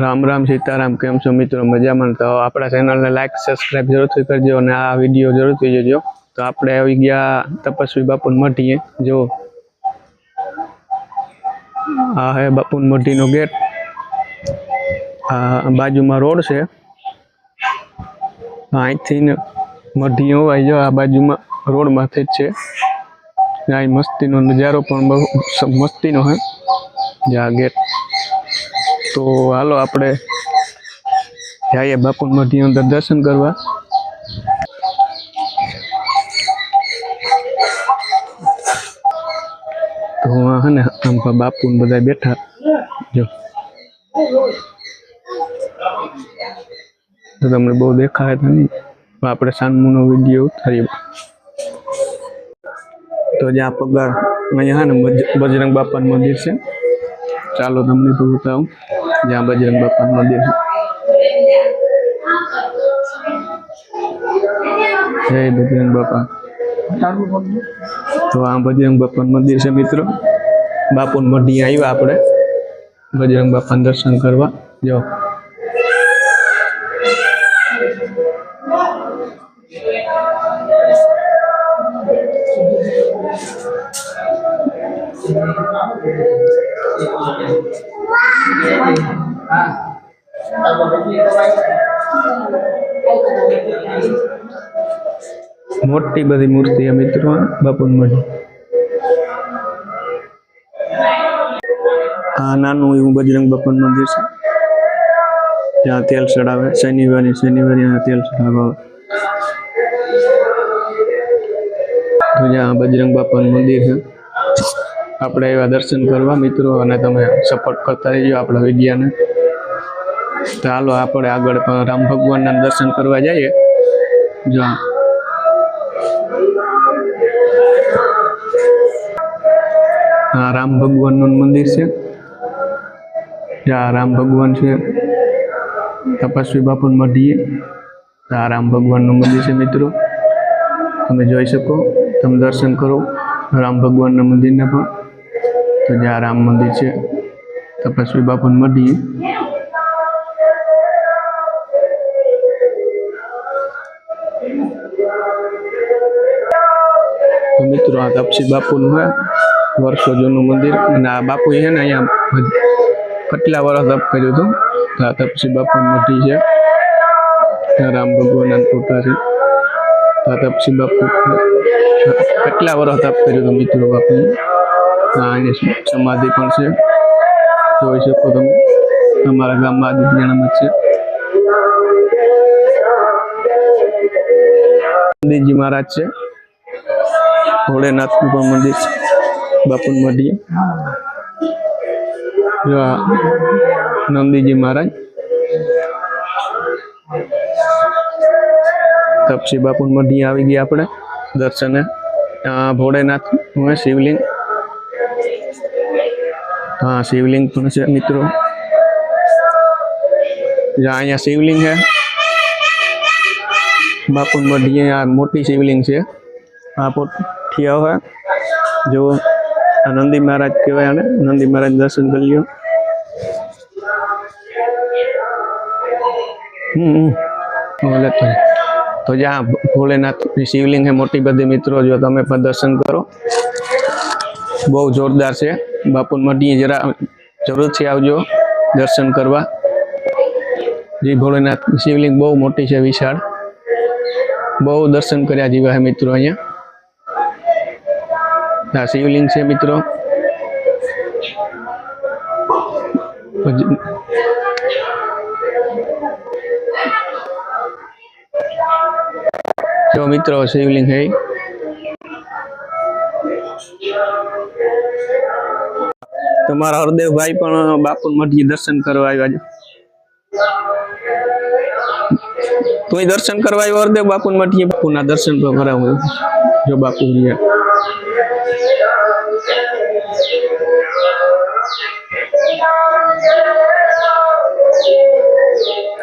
રામ રામ સીતારામ કેમ છો મિત્રો મજામાં તો આપણા ચેનલને લાઈક સબસ્ક્રાઈબ જરૂરથી કરજો અને આ વિડીયો જરૂરથી જોજો તો આપણે આવી ગયા તપસ્વી બાપુન મઢીએ જો આ હે બાપુન મઢીનો ગેટ આ બાજુમાં રોડ છે અહીંથી મઢી હોવાય જો આ બાજુમાં રોડમાંથી જ છે અહીં મસ્તીનો નજારો પણ બહુ મસ્તીનો હે જે આ ગેટ તો હાલો આપણે આઈએ બાપુની મઢી અંદર દર્શન કરવા તો આને હતમ બાપુને બધે બેઠા જો તો આપણે બહુ દેખાતા નથી આપણે સાનમુનો વિડિયો કરી તો જ આપગર મેં અહીંયા ને બજરંગ બાપન મોજી છે ચાલો તમને તો બતાઉં Jangan belajar yang bapak Madin. Hei, belajar yang bapak. તો Bapak બજરંગ bapak મંદિર છે bapak deh? મઢી yang bapak ntar sangkar, pak. Yo. જો Wow. મોટી બધી મૂર્તિ મિત્રો બાપુન મોટી હા નાનું એવું બજરંગ બાપુનું મંદિર છે ત્યાં તેલ ચડાવે શનિવારે શનિવારે તેલ ચડાવે તો જ્યાં બજરંગ બાપાનું મંદિર છે આપણે એવા દર્શન કરવા મિત્રો અને તમે સપોર્ટ કરતા રહેજો આપણા વિડીયાને તો હાલો આપણે આગળ રામ ભગવાનના દર્શન કરવા જઈએ જો આ રામ ભગવાનનું મંદિર છે જ્યાં રામ ભગવાન છે તપસ્વી બાપુન મઢીએ આ રામ ભગવાનનું મંદિર છે મિત્રો તમે જોઈ શકો તમે દર્શન કરો રામ ભગવાનના મંદિરને પણ તો જ્યાં રામ મંદિર છે તપસ્વી બાપુન મઢીએ મિત્રો આ તપસી બાપુ નું વર્ષો જૂનું મંદિર ના બાપુ એને અહીંયા કેટલા વર્ષ તપ કર્યુંતું તો આ તપસી બાપુ મોટી છે રામબગુંન સુંતા છે તાપસી બાપુ કેટલા વર્ષ તપ કર્યું મિત્રો બાપુ આને શ્રમ આધિ પર છે જોય છે પોતાનું અમારા ગામ માદિ ઘણા માં છે ભોળેનાથનું પણ મંદિર છે બાપુન મઢીએ જો નંદીજી મહારાજ તપસી બાપુન મઢીએ આવી ગયા આપણે દર્શને ભોળેનાથ હોય શિવલિંગ હા શિવલિંગ પણ છે મિત્રો અહીંયા શિવલિંગ છે બાપુન મઢીએ આ મોટી શિવલિંગ છે આ પોતે किया हुआ जो आनंदी महाराज के वह आनंदी महाराज दर्शन कर लियो हम्म, हम्म। बोले तो, तो जहाँ भोलेनाथ शिवलिंग है मोटी बदी मित्रों जो ते दर्शन करो बहुत जोरदार से बापू मटी जरा जरूरत से आज दर्शन करने जी भोलेनाथ शिवलिंग बहुत मोटी है विशाल बहुत दर्शन कर मित्रों अँ शिवलिंग हाँ, से मित्रों जो तो मित्रों शिवलिंग है तुम्हारा हरदेव भाई बापू मठ जी दर्शन करवा तु दर्शन करवा हरदेव बापू मठ बापू ना दर्शन तो करा जो बापू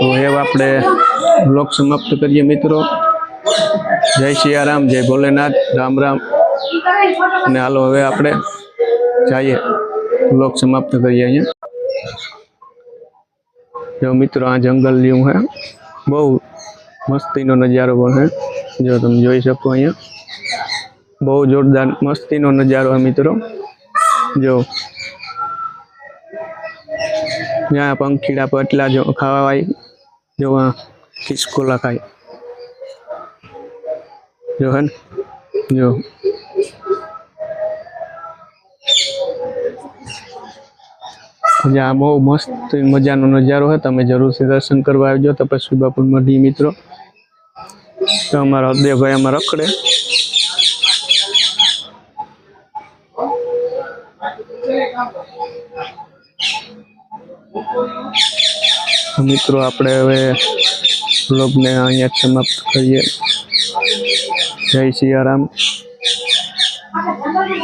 तो ये अपने लोक समाप्त करिए मित्रों जय सियाराम जय भोलेनाथ राम राम ने हालो हमें आप जाइए लोक समाप्त करिए अ जो मित्रों आ जंगल जो है बहु मस्ती नो नजारो है जो तुम जी सको अ बहु जोरदार मस्ती नो नजारो है मित्रों जो यहाँ पंखीड़ा पटला जो खावा जो वहाँ किसको लगाए जो है जो जहाँ बहुत मस्त मजा नजारो है ते जरूर से दर्शन करवा आज तपस्वी बापू मढ़ी मित्रों तो अमरा देव भाई अमरा अकड़े मित्रों अपने हमें लोग ने अँ समाप्त करिए जय सियाराम